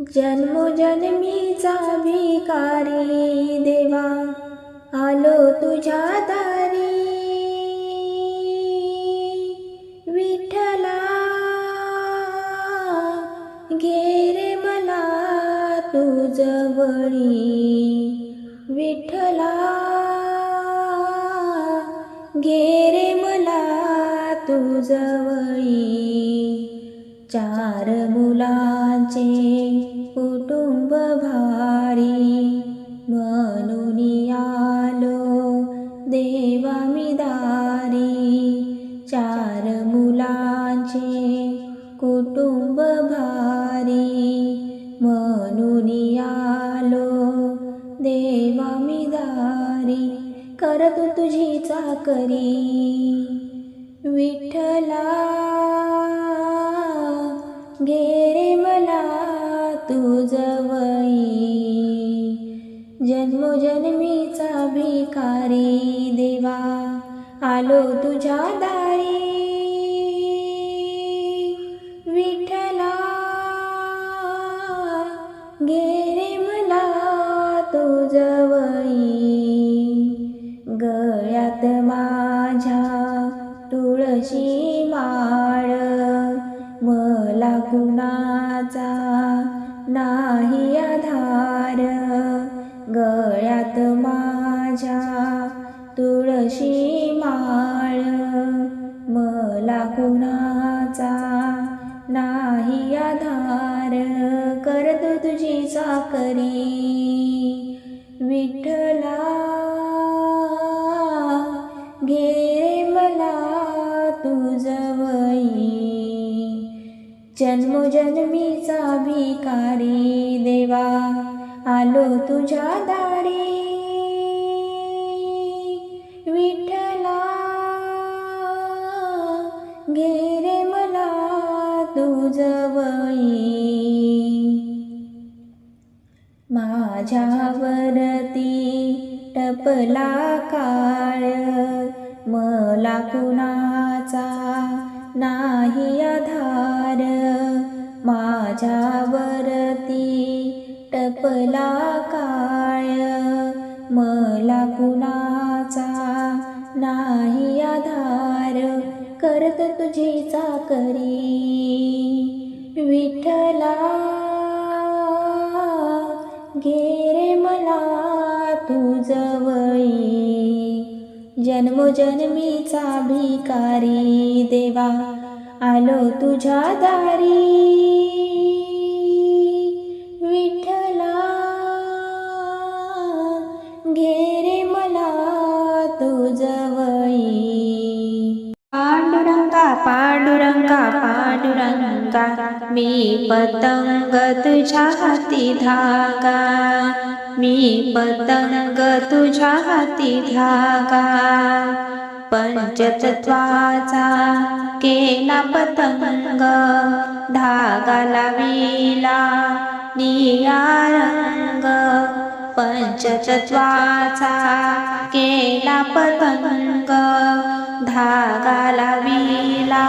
जन्मोजन्मीचा भिकारी देवा आलो तुझ्या दारी. विठ्ठला घेरे मला तुझवळी विठ्ठला घे मला तुझवळी चार मुलांचे कुटुंब भारी म्हणून आलो देवा मी दारी. चार मुलांचे कुटुंब भारी म्हणून आलो देवा मी दारी. करत तुझी चाकरी विठ्ठला घेरे मला तू जवळी जन्मोजन्मीचा भिकारी देवा आलो तुझ्या दारी. विठ्ठला घेरे मला तू कुणाचा नाही आधार? गळ्यात माझ्या तुळशी माळ. मला कुणाचा नाही आधार? करतो तुझी साकरी विठ्ठला जन्मोजन्मीचा भिकारी देवा आलो तुझ्या दारी. विठ्ठला घेरे मला तुझवई माझ्यावरती टपला काळ मला कुणाचा नाही आधार. माझ्यावरती टपला काळ. मला कुणाचा नाही आधार. करत तुझी चाकरी विठला गेरे मला तू जन्मोजन्मीचा भिकारी देवा. आलो तुझ्या दारी. विठ्ठला घेरे मला तुझवई पांडुरंगा पांडुरंगा पांडुरंगा मी पतंग तुझ्या हाती धागा. मी पतंग तुझ्या हाती धागा. पंचतत्वाचा केला पतंग धागा लाविला निळा रंग. पंचतत्वाचा केला पतंग धागा लाविला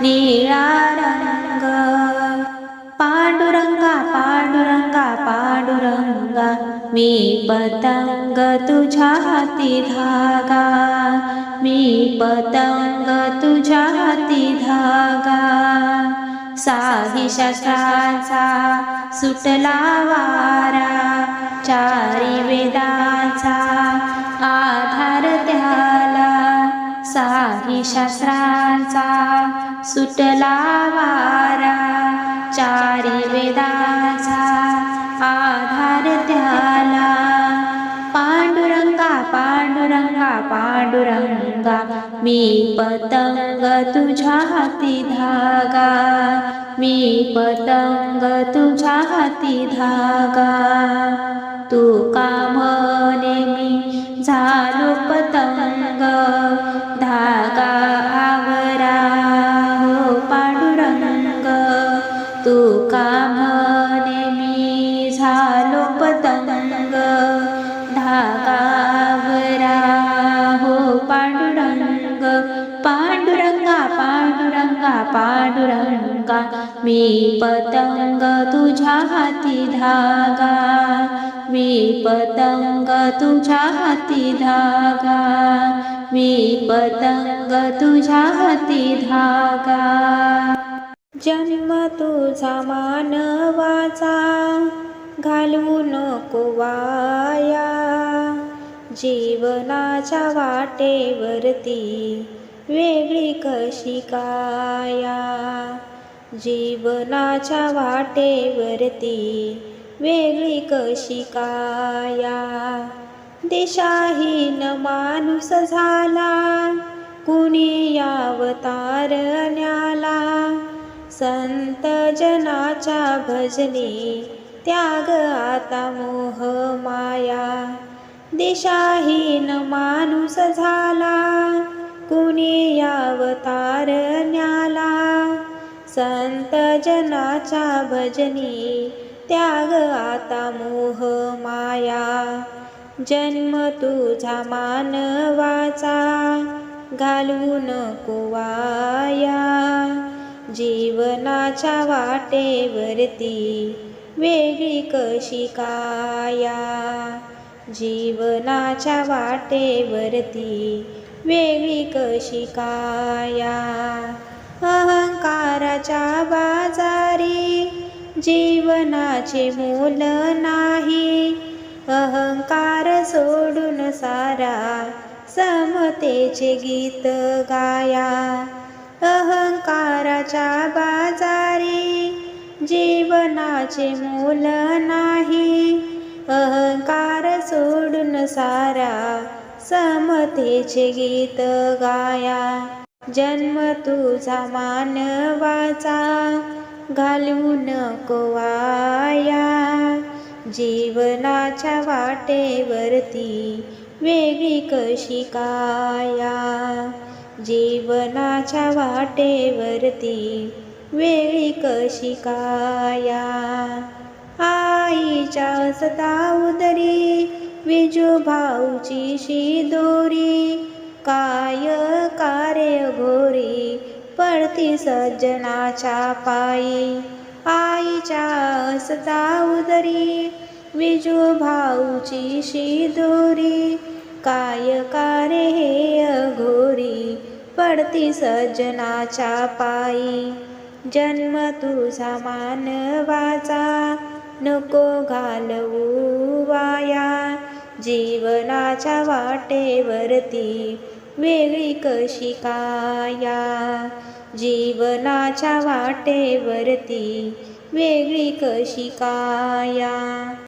निळा रंग. पांडुरंगा पांडुरंगा पांडुरंगा मी पतंग तुझ्या हाती धागा. मी पतंग तुझ्या हाती धागा. साही शस्त्राचा सुटला वारा. चारी वेदाचा आधार त्याला. साही शास्त्राचा सुटला वारा. चारी वेदाचा आधार त्याला. पांडुरंगा मी पतंग तुझ्या हाती धागा. मी पतंग तुझ्या हाती धागा. तू का म्हणे मी झालो पतंग? धागा आवरा हो पांडुरंग. तू का म्हणे मी झालो पतंग? धागा पांडुरंगा पांडुरंगा मी पतंग तुझ्या हाती धागा. मी पतंग तुझ्या हाती धागा. मी पतंग तुझ्या हाती धागा. जन्म तुझा मानवाचा घालवू नको वाया. जीवनाच्या वाटेवरती वेगळी कशी काया? जीवनाच्या वाटेवरती वेगळी कशी काया? दिशाहीन माणूस झाला कुणी अवतारण्याला संत जनाच्या भजनी त्याग आता मोह माया. दिशाहीन माणूस झाला कुणी अवतारण्याला संत जनाच्या भजनी त्याग आता मोह माया. जन्म तुझा मानवाचा घालवू नको वाया जीवनाच्या वाटेवरती वेगळी कशी काया? जीवनाच्या वाटेवरती वेगळी कशी काया? अहंकाराच्या बाजारी जीवनाचे मोल नाही. अहंकार सोडून सारा समतेचे गीत गाया. अहंकाराच्या बाजारी जीवनाचे मोल नाही. अहंकार सोडून सारा समतेचे गीत गाया. जन्म तुझा मानवाचा घालवू नको वाया. जीवनाच्या वाटेवरती वेगळी कशी काया. जीवनाच्या वाटेवरती वेगळी कशी काया. आईच्या सदा उदरी भाऊची शिदोरी काय कार्य घोरी पडती सज्जनाच्या पायी. आईच्या असता उदरी विजू भाऊची शिदोरी काय कारे हे अघोरी पडती सज्जनाच्या पायी. जन्म तुझा मानवाचा नको घालवू वाया. जीवनाच्या वाटेवरती वेगळी कशी काया? जीवनाच्या वाटेवरती वेगळी कशी काया?